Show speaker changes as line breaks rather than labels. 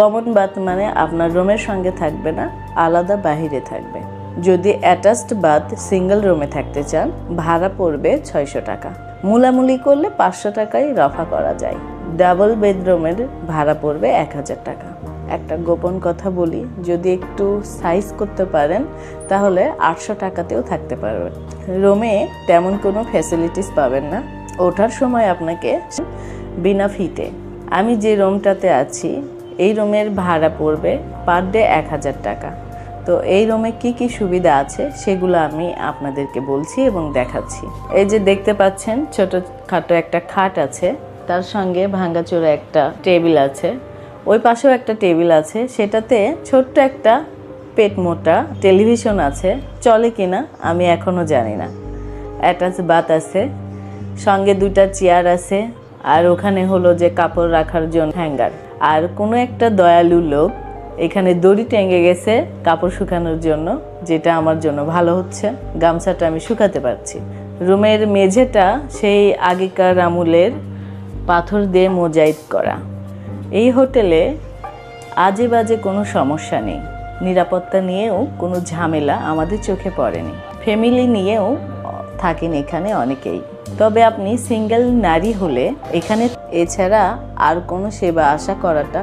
Common bath মানে আপনার রুমের সঙ্গে থাকবে না, আলাদা বাহিরে থাকবে। যদি অ্যাটাচড বাথ সিঙ্গেল রুমে থাকতে চান, ভাড়া পড়বে ছয়শো টাকা। মূলামূলি করলে পাঁচশো টাকায় রফা করা যায়। ডাবল বেডরুমের ভাড়া পড়বে এক হাজার টাকা। একটা গোপন কথা বলি, যদি একটু সাইজ করতে পারেন, তাহলে আটশো টাকাতেও থাকতে পারবেন। রুমে তেমন কোনো ফ্যাসিলিটিস পাবেন না। ওঠার সময় আপনাকে বিনা ফিতে আমি যে রুমটাতে আছি এই রুমের ভাড়া পড়বে পার ডে এক হাজার টাকা। তো এই রুমে কি কি সুবিধা আছে সেগুলো আমি আপনাদেরকে বলছি এবং দেখাচ্ছি। এই যে দেখতে পাচ্ছেন ছোট খাটো একটা খাট আছে, তার সঙ্গে ভাঙ্গাচোরা একটা টেবিল আছে। ওই পাশেও একটা টেবিল আছে, সেটাতে ছোট্ট একটা পেট মোটা টেলিভিশন আছে, চলে কিনা আমি এখনও জানি না। অ্যাটাচ বাত আছে, সঙ্গে দুটা চেয়ার আছে, আর ওখানে হলো যে কাপড় রাখার জন্য হ্যাঙ্গার। আর কোনো একটা দয়ালু লোক এখানে দড়ি টেঙ্গে গেছে কাপড় শুকানোর জন্য, যেটা আমার জন্য ভালো হচ্ছে। গামছাটা আমি শুকাতে পারছি। রুমের মেঝেটা সেই আগেকার আমলের পাথর দিয়ে মোজাইক করা। এই হোটেলে আজে বাজে কোনো সমস্যা নেই। নিরাপত্তা নিয়েও কোনো ঝামেলা আমাদের চোখে পড়েনি। ফ্যামিলি নিয়েও থাকেন এখানে অনেকেই। তবে আপনি সিঙ্গেল নারী হলে এখানে এছাড়া আর কোনো সেবা আশা করাটা